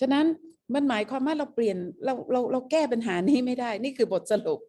ฉะนั้นมันหมายความว่าเราเปลี่ยนเราเราเราแก้ปัญหานี้ไม่ได้ นี่คือบทสรุป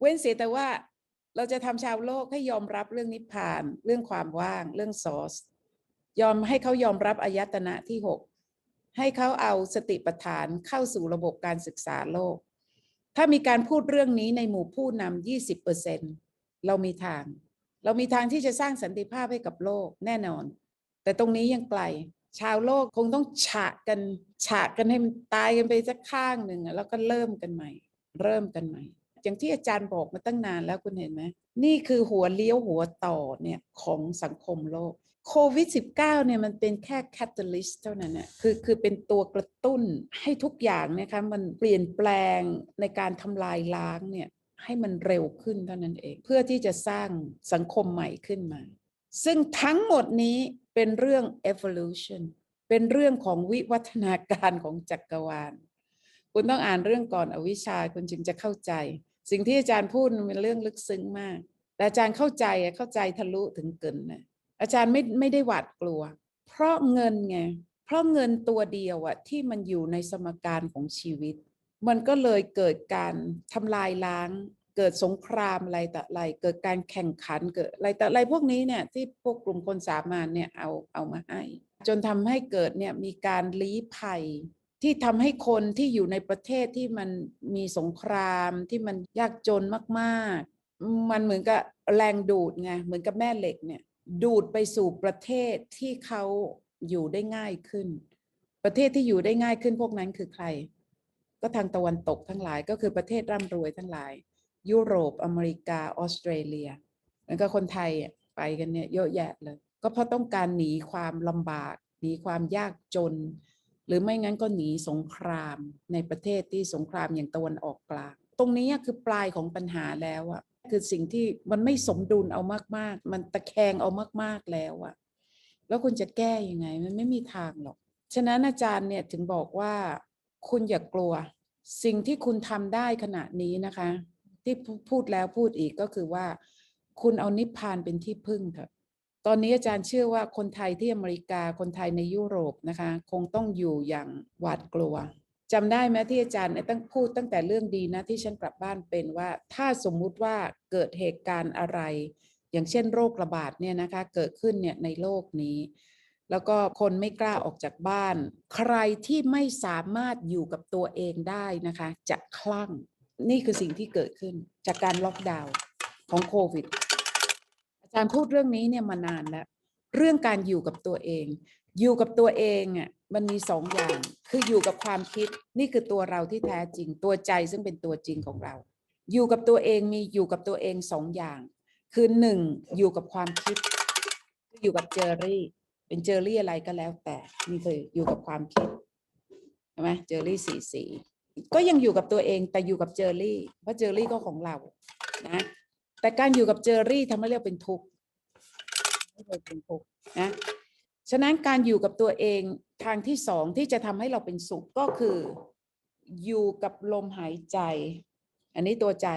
เว้นเสียแต่ว่าเราจะทำชาวโลกให้ยอมรับเรื่องนิพพาน เรื่องความว่าง เรื่องซอส ยอมให้เขายอมรับอายตนะที่หกให้เขาเอาสติปัฏฐานเข้าสู่ระบบการศึกษาโลก ถ้ามีการพูดเรื่องนี้ในหมู่ผู้นำยี่สิบเปอร์เซ็นเรามีทาง เรามีทางที่จะสร้างสันติภาพให้กับโลกแน่นอน แต่ตรงนี้ยังไกล ชาวโลกคงต้องฉะกันฉะกันให้มันตายกันไปสักข้างหนึ่งแล้วก็เริ่มกันใหม่ เริ่มกันใหม่ อย่างที่อาจารย์บอกมาตั้งนานแล้วคุณเห็นไหมนี่คือหัวเลี้ยวหัวต่อเนี่ยของสังคมโลกโควิด -19 เนี่ยมันเป็นแค่แคตตาลิสต์เท่านั้นนะคือคือเป็นตัวกระตุ้นให้ทุกอย่างนะคะมันเปลี่ยนแปลงในการทำลายล้างเนี่ยให้มันเร็วขึ้นเท่านั้นเอง เพื่อที่จะสร้างสังคมใหม่ขึ้นมา ซึ่งทั้งหมดนี้ เป็นเรื่อง evolution เป็นเรื่องของวิวัฒนาการของจักรวาล คุณต้องอ่านเรื่องก่อนอวิชชาคุณจึงจะเข้าใจ สิ่งที่อาจารย์พูดมันเป็นเรื่องลึกซึ้งมาก แต่อาจารย์เข้าใจอะเข้าใจทะลุถึงเกินนะอาจารย์ไม่ไม่ได้หวาดกลัว เพราะเงินไงเพราะเงินตัวเดียวอะที่มันอยู่ในสมการของชีวิต มันก็เลยเกิดการทำลายล้าง เกิดสงครามอะไรแต่อะไรเกิดการแข่งขันเกิดอะไรแต่อะไรพวกนี้เนี่ยที่พวกกลุ่มคนสามานเนี่ยเอาเอามาให้ จนทำให้เกิดเนี่ยมีการลี้ภัย ที่ทำให้คนที่อยู่ในประเทศที่มันมีสงครามที่มันยากจนมากๆ มันเหมือนกับแรงดูดไงเหมือนกับแม่เหล็กเนี่ยดูดไปสู่ประเทศที่เขาอยู่ได้ง่ายขึ้น ประเทศที่อยู่ได้ง่ายขึ้นพวกนั้นคือใคร ก็ทางตะวันตกทั้งหลายก็คือประเทศร่ำรวยทั้งหลาย ยุโรปอเมริกาออสเตรเลีย แล้วก็คนไทยไปกันเนี่ยเยอะแยะเลย ก็เพราะต้องการหนีความลำบาก หนีความยากจน หรือไม่งั้นก็หนีสงครามในประเทศที่สงครามอย่างตะวันออกกลาง ตรงนี้คือปลายของปัญหาแล้วอะคือสิ่งที่มันไม่สมดุลเอามาก ๆ มันตะแคงเอามาก ๆแล้วอะแล้วคุณจะแก้ยังไง มันไม่มีทางหรอก ฉะนั้นอาจารย์เนี่ยถึงบอกว่าคุณอย่ากลัว สิ่งที่คุณทำได้ขณะนี้นะคะ ที่พูดแล้วพูดอีกก็คือว่า คุณเอานิพพานเป็นที่พึ่งเถอะตอนนี้อาจารย์เชื่อว่าคนไทยที่อเมริกาคนไทยในยุโรปนะคะ คงต้องอยู่อย่างหวาดกลัวจำได้ไหมที่อาจารย์ตั้งพูดตั้งแต่เรื่องดีนะที่ฉันกลับบ้านเป็นว่า ถ้าสมมุติว่าเกิดเหตุการณ์อะไร อย่างเช่นโรคระบาดเนี่ยนะคะ เกิดขึ้นเนี่ยในโลกนี้ แล้วก็คนไม่กล้าออกจากบ้าน ใครที่ไม่สามารถอยู่กับตัวเองได้นะคะ จะคลั่ง นี่คือสิ่งที่เกิดขึ้นจากการล็อกดาวน์ของโควิด อาจารย์พูดเรื่องนี้เนี่ยมานานแล้ว เรื่องการอยู่กับตัวเอง อยู่กับตัวเองอะมันมีสองอย่าง คืออยู่กับความคิด นี่คือตัวเราที่แท้จริง ตัวใจซึ่งเป็นตัวจริงของเรา อยู่กับตัวเองมีอยู่กับตัวเองสองอย่าง คือหนึ่งอยู่กับความคิด อยู่กับเจอรี่ เป็นเจอรี่อะไรก็แล้วแต่นี่คืออยู่กับความคิดใช่ไหมเจอรี่สีสี ก็ยังอยู่กับตัวเองแต่อยู่กับเจอรี่เพราะเจอรี่ก็ของเรานะแต่การอยู่กับเจอรี่ทำให้เราเป็นทุกข์ไม่เคยเป็นทุกข์นะฉะนั้นการอยู่กับตัวเองทางที่สองที่จะทำให้เราเป็นสุขก็คืออยู่กับลมหายใจ อันนี้ตัวใจ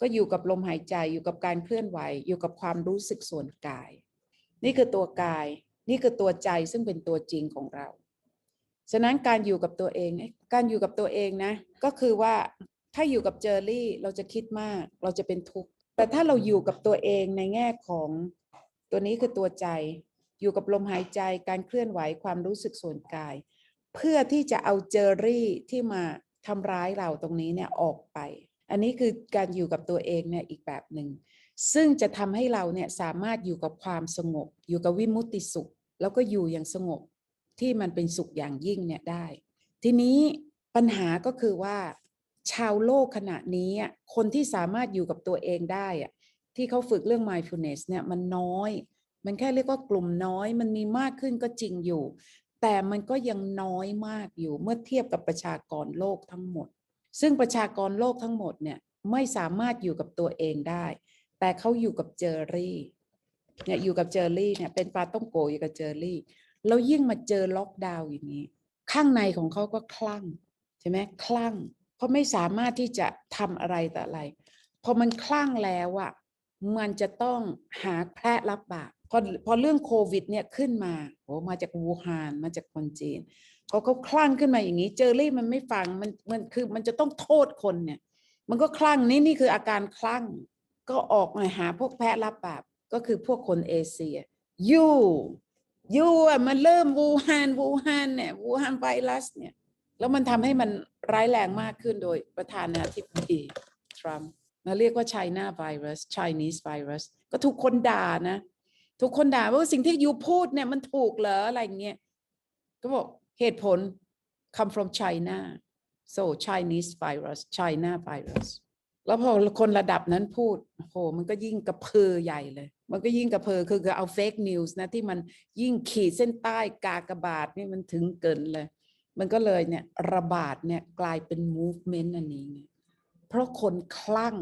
ก็อยู่กับลมหายใจอยู่กับการเคลื่อนไหว อยู่กับความรู้สึกส่วนกาย นี่คือตัวกาย นี่คือตัวใจซึ่งเป็นตัวจริงของเรา ฉะนั้นการอยู่กับตัวเอง การอยู่กับตัวเองนะ ก็คือว่าถ้าอยู่กับเจอรี่เราจะคิดมากเราจะเป็นทุกข์แต่ถ้าเราอยู่กับตัวเองในแง่ของตัวนี้คือตัวใจ อยู่กับลมหายใจการเคลื่อนไหวความรู้สึกส่วนกาย เพื่อที่จะเอาเจอรี่ที่มาทำร้ายเราตรงนี้เนี่ยออกไป อันนี้คือการอยู่กับตัวเองเนี่ยอีกแบบหนึ่งซึ่งจะทำให้เราเนี่ยสามารถอยู่กับความสงบ อยู่กับวิมุตติสุข แล้วก็อยู่อย่างสงบ ที่มันเป็นสุขอย่างยิ่งเนี่ยได้ ทีนี้ปัญหาก็คือว่า ชาวโลกขณะนี้อะคนที่สามารถอยู่กับตัวเองได้อะที่เขาฝึกเรื่อง mindfulness เนี่ยมันน้อย มันแค่เรียกว่ากลุ่มน้อย มันมีมากขึ้นก็จริงอยู่ แต่มันก็ยังน้อยมากอยู่เมื่อเทียบกับประชากรโลกทั้งหมด ซึ่งประชากรโลกทั้งหมดเนี่ยไม่สามารถอยู่กับตัวเองได้ แต่เขาอยู่กับเจอรี่เนี่ยอยู่กับเจอรี่เนี่ยเป็นปลาต้องโกอยู่กับเจอรี่ แล้วยิ่งมาเจอล็อกดาวน์อย่างนี้ ข้างในของเขาก็คลั่งใช่ไหมคลั่ง เพราะไม่สามารถที่จะทำอะไรแต่อะไรพอมันคลั่งแล้วอะมันจะต้องหาแพร่รับบาปพอพอเรื่องโควิดเนี่ยขึ้นมาโอ้มาจากวูฮานมาจากคนจีนพอเขาคลั่งขึ้นมาอย่างนี้ เจอรี่มันไม่ฟังมันมันคือมันจะต้องโทษคนเนี่ย มันก็คลั่งนี่นี่คืออาการคลั่ง ก็ออกมาหาพวกแพะรับบาปก็คือพวกคนเอเชียยู ยูอะมันเริ่มวูฮานวูฮานเนี่ยวูฮานไวรัสเนี่ย แล้วมันทำให้มันร้ายแรงมากขึ้นโดยประธานาธิบดีทรัมป์มาเรียกว่า China virus Chinese virus ก็ถูกคนด่านะทุกคนด่าว่าสิ่งที่ยูพูดเนี่ยมันถูกเหรออะไรเงี้ยก็บอกเหตุผล come from China so Chinese virus China virus แล้วพอคนระดับนั้นพูดโหมันก็ยิ่งกระเพือใหญ่เลย มันก็ยิ่งกระเพือคือคือเอาเฟกนิวส์นะที่มันยิ่งขีดเส้นใต้กากบาทนี่มันถึงเกินเลย มันก็เลยเนี่ยระบาดเนี่ยกลายเป็น movement อันนี้ไงเพราะคนคลั่ง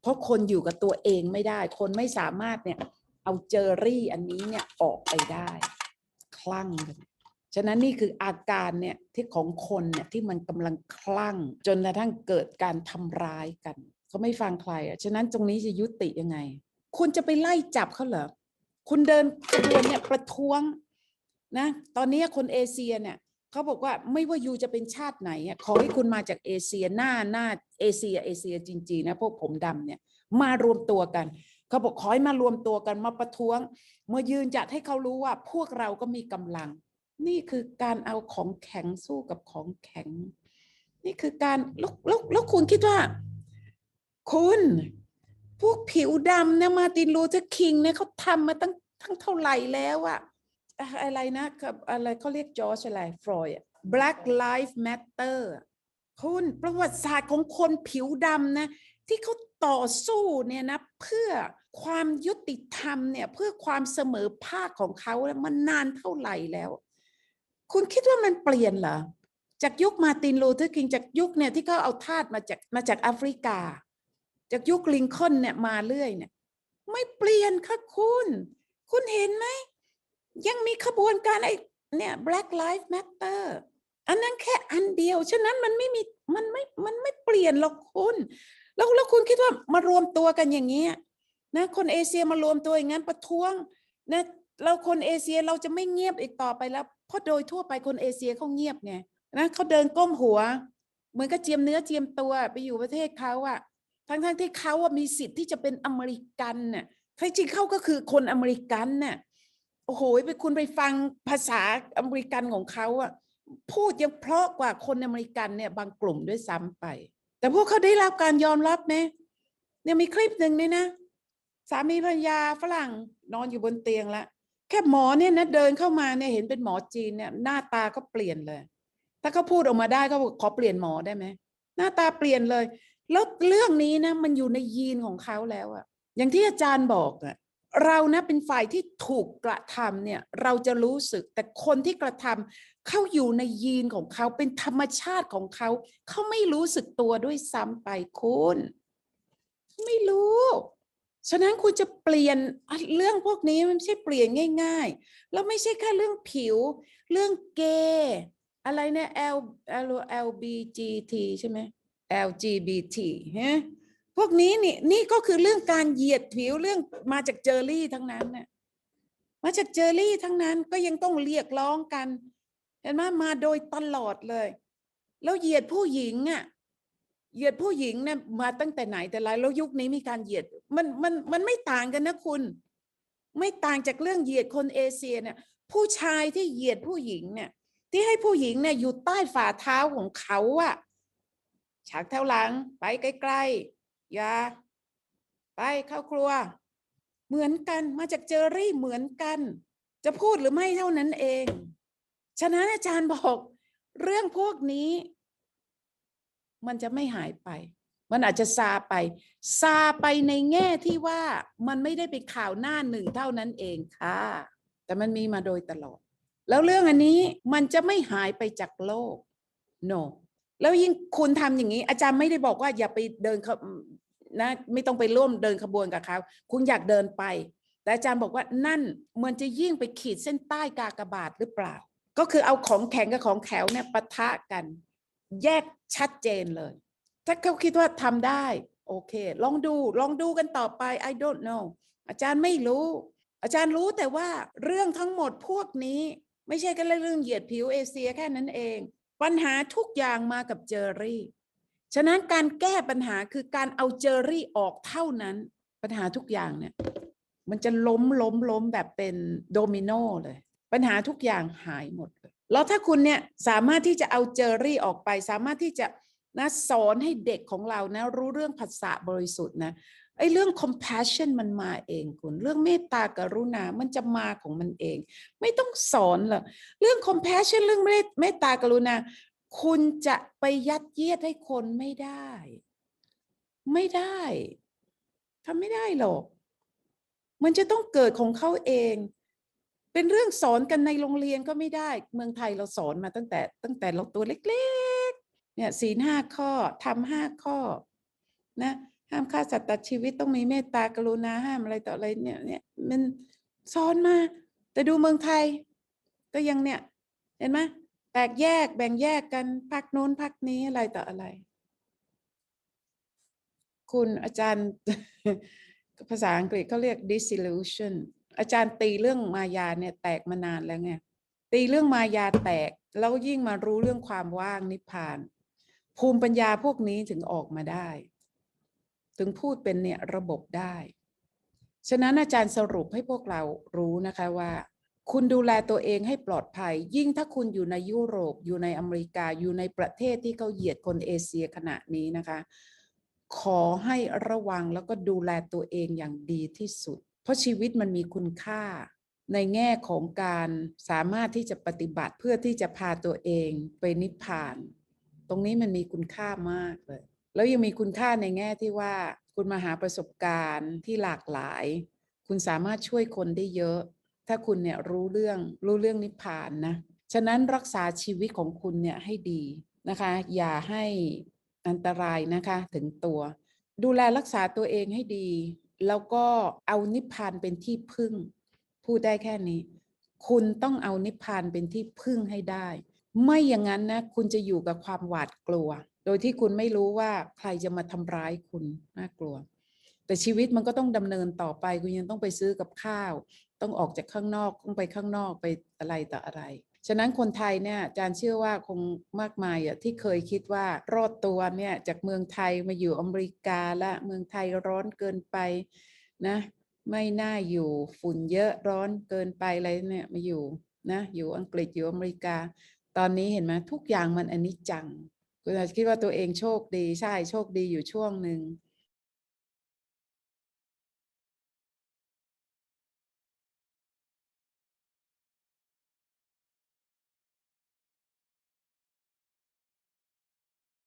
เพราะคนอยู่กับตัวเองไม่ได้ คนไม่สามารถเนี่ยเอาเจอรี่อันนี้เนี่ยออกไปได้ คลั่งกัน ฉะนั้นนี่คืออาการเนี่ยที่ของคนเนี่ยที่มันกำลังคลั่ง จนกระทั่งเกิดการทำร้ายกันเขาไม่ฟังใครอะฉะนั้นตรงนี้จะยุติยังไง คุณจะไปไล่จับเขาเหรอคุณเดินขบวนเนี่ยประท้วงนะตอนนี้คนเอเชียเนี่ยเขาบอกว่าไม่ว่ายูจะเป็นชาติไหนอะขอให้คุณมาจากเอเชียหน้าหน้าเอเชียเอเชียจริงๆนะพวกผมดำเนี่ยมารวมตัวกันเขาบอกขอให้มารวมตัวกันมาประท้วง เมายืนจัดให้เขารู้ว่าพวกเราก็มีกำลัง นี่คือการเอาของแข็งสู้กับของแข็ง นี่คือการแล้วแล้วแล้วคุณคิดว่า คุณพวกผิวดำเนี่ยมาตินลูเทอร์คิงเนี่ยเขาทำมาตั้งทั้งเท่าไหร่แล้วอะอะไรนะกับอะไรเขาเรียกจอร์จอะไรฟรอยด์ Black Lives Matter คุณประวัติศาสตร์ของคนผิวดำนะ ที่เขาต่อสู้เนี่ยนะ เพื่อความยุติธรรมเนี่ย เพื่อความเสมอภาคของเขาเนี่ยมันนานเท่าไหร่แล้ว คุณคิดว่ามันเปลี่ยนเหรอจากยุคมาตินลูเทอร์คิงจากยุคเนี่ยที่เขาเอาทาสมาจากมาจากแอฟริกา จากยุคลิงคอล์นเนี่ยมาเรื่อยเนี่ย ไม่เปลี่ยนค่ะคุณ คุณเห็นไหม ยังมีขบวนการไอ้เนี่ย Black Lives Matter อันนั้นแค่อันเดียว ฉะนั้นมันไม่มีมันไม่มันไม่เปลี่ยนหรอกคุณ แล้วแล้วคุณคิดว่ามารวมตัวกันอย่างเงี้ยนะคนเอเชียมารวมตัวอย่างนั้นประท้วงนะเราคนเอเชียเราจะไม่เงียบอีกต่อไปแล้ว เพราะโดยทั่วไปคนเอเชียเขาเงียบไงนะเขาเดินก้มหัว เหมือนกับเจียมเนื้อเจียมตัวไปอยู่ประเทศเขาอะทั้งๆที่เขาอะมีสิทธิ์ที่จะเป็นอเมริกันน่ะแท้จริงเขาก็คือคนอเมริกันน่ะโอ้โหไปคุณไปฟังภาษาอเมริกันของเขาอะพูดยังเพราะกว่าคนอเมริกันเนี่ยบางกลุ่มด้วยซ้ำไป แต่พวกเขาได้รับการยอมรับไหมเนี่ยมีคลิปหนึ่งเนี่ยนะ สามีภรรยาฝรั่งนอนอยู่บนเตียงแล้ว แค่หมอเนี่ยนะเดินเข้ามาเนี่ยเห็นเป็นหมอจีนเนี่ยหน้าตาก็เปลี่ยนเลย ถ้าเขาพูดออกมาได้ก็บอกขอเปลี่ยนหมอได้ไหมหน้าตาเปลี่ยนเลย แล้วเรื่องนี้นะมันอยู่ในยีนของเขาแล้วอะอย่างที่อาจารย์บอกอะเรานะเป็นฝ่ายที่ถูกกระทำเนี่ยเราจะรู้สึกแต่คนที่กระทำเขาอยู่ในยีนของเขาเป็นธรรมชาติของเขาเขาไม่รู้สึกตัวด้วยซ้ำไปคุณ ไม่รู้ ฉะนั้นคุณจะเปลี่ยนเรื่องพวกนี้มันไม่ใช่เปลี่ยนง่าย ๆ แล้วไม่ใช่แค่เรื่องผิว เรื่องเกย์อะไรเนี่ย L L LBGT ใช่ไหม LGBT ฮะพวกนี้นี่นี่ก็คือเรื่องการเหยียดผิวเรื่องมาจากเจอรี่ทั้งนั้นน่ะมาจากเจอรี่ทั้งนั้นก็ยังต้องเรียกร้องกัน เห็นไหมมาโดยตลอดเลย แล้วเหยียดผู้หญิงอะเหยียดผู้หญิงเนี่ยมาตั้งแต่ไหนแต่ไรแล้วยุคนี้มีการเหยียด มันมันมันไม่ต่างกันนะคุณ ไม่ต่างจากเรื่องเหยียดคนเอเชียเนี่ย ผู้ชายที่เหยียดผู้หญิงเนี่ย ที่ให้ผู้หญิงเนี่ยอยู่ใต้ฝ่าเท้าของเขาอะฉากเท้าหลังไปใกล้ๆอย่าไปเข้าครัว เหมือนกันมาจากเจอรี่เหมือนกัน จะพูดหรือไม่เท่านั้นเอง ฉะนั้นอาจารย์บอก เรื่องพวกนี้ มันจะไม่หายไป มันอาจจะซาไป ซาไปในแง่ที่ว่ามันไม่ได้เป็นข่าวหน้าหนึ่งเท่านั้นเองค่ะ แต่มันมีมาโดยตลอด แล้วเรื่องอันนี้มันจะไม่หายไปจากโลก no แล้วยิ่งคุณทำอย่างนี้ อาจารย์ไม่ได้บอกว่าอย่าไปเดินนะไม่ต้องไปร่วมเดินขบวนกับเขาคุณอยากเดินไป แต่อาจารย์บอกว่านั่นมันจะยิ่งไปขีดเส้นใต้กากบาทหรือเปล่า ก็คือเอาของแข็งกับของแข็งเนี่ยปะทะกัน แยกชัดเจนเลย ถ้าเขาคิดว่าทำได้ โอเค ลองดูลองดูกันต่อไป I don't know อาจารย์ไม่รู้ อาจารย์รู้แต่ว่าเรื่องทั้งหมดพวกนี้ไม่ใช่แค่เรื่องเหยียดผิวเอเชียแค่นั้นเอง ปัญหาทุกอย่างมากับเจอรี่ ฉะนั้นการแก้ปัญหาคือการเอาเจอรี่ออกเท่านั้น ปัญหาทุกอย่างเนี่ย มันจะล้มล้มล้มแบบเป็นโดมิโนเลย ปัญหาทุกอย่างหายหมดเลยแล้วถ้าคุณเนี่ยสามารถที่จะเอาเจอรี่ออกไป สามารถที่จะ นะสอนให้เด็กของเรานะรู้เรื่องภาษาบริสุทธิ์นะไอ้เรื่อง compassion มันมาเองคุณ เรื่องเมตตากรุณา มันจะมาของมันเอง ไม่ต้องสอนหรอกเรื่อง compassion เรื่องเมตตากรุณา คุณจะไปยัดเยียดให้คนไม่ได้ ไม่ได้ทำไม่ได้หรอก มันจะต้องเกิดของเขาเอง เป็นเรื่องสอนกันในโรงเรียนก็ไม่ได้ เมืองไทยเราสอนมาตั้งแต่ตั้งแต่เราตัวเล็ก เนี่ยศีลห้าข้อทำห้าข้อนะห้ามฆ่าสัตว์ตัดชีวิตต้องมีเมตตากรุณาห้ามอะไรต่ออะไรเนี่ยเนี่ยมันสอนมาแต่ดูเมืองไทย ก็ยังเนี่ย เห็นไหมแตกแยกแบ่งแยกกันพักโน้นพักนี้อะไรต่ออะไร คุณอาจารย์ภาษาอังกฤษเขาเรียก disillusion อาจารย์ตีเรื่องมายาเนี่ยแตกมานานแล้วไงตีเรื่องมายาแตก แล้วยิ่งมารู้เรื่องความว่างนิพพาน ภูมิปัญญาพวกนี้ถึงออกมาได้ ถึงพูดเป็นเนี่ยระบบได้ ฉะนั้นอาจารย์สรุปให้พวกเรารู้นะคะว่า คุณดูแลตัวเองให้ปลอดภัย ยิ่งถ้าคุณอยู่ในยุโรป อยู่ในอเมริกาอยู่ในประเทศที่เขาเหยียดคนเอเชียขณะนี้นะคะ ขอให้ระวังแล้วก็ดูแลตัวเองอย่างดีที่สุด เพราะชีวิตมันมีคุณค่าในแง่ของการสามารถที่จะปฏิบัติเพื่อที่จะพาตัวเองไปนิพพาน ตรงนี้มันมีคุณค่ามากเลย แล้วยังมีคุณค่าในแง่ที่ว่า คุณมาหาประสบการณ์ที่หลากหลาย คุณสามารถช่วยคนได้เยอะ ถ้าคุณเนี่ยรู้เรื่องรู้เรื่องนิพพานนะฉะนั้นรักษาชีวิตของคุณเนี่ยให้ดีนะคะ อย่าให้อันตรายนะคะถึงตัว ดูแลรักษาตัวเองให้ดี แล้วก็เอานิพพานเป็นที่พึ่ง พูดได้แค่นี้ คุณต้องเอานิพพานเป็นที่พึ่งให้ได้ ไม่อย่างนั้นนะคุณจะอยู่กับความหวาดกลัว โดยที่คุณไม่รู้ว่าใครจะมาทำร้ายคุณน่ากลัว แต่ชีวิตมันก็ต้องดำเนินต่อไป คุณยังต้องไปซื้อกับข้าว ต้องออกจากข้างนอกต้องไปข้างนอกไปอะไรต่ออะไรฉะนั้นคนไทยเนี่ยอาจารย์เชื่อว่าคงมากมายอะที่เคยคิดว่ารอดตัวเนี่ยจากเมืองไทยมาอยู่อเมริกาละเมืองไทยร้อนเกินไปนะไม่น่าอยู่ฝุ่นเยอะร้อนเกินไปอะไรเนี่ยมาอยู่นะอยู่อังกฤษอยู่อเมริกา ตอนนี้เห็นไหมทุกอย่างมันอนิจจัง คุณอาจจะคิดว่าตัวเองโชคดีใช่โชคดีอยู่ช่วงหนึ่ง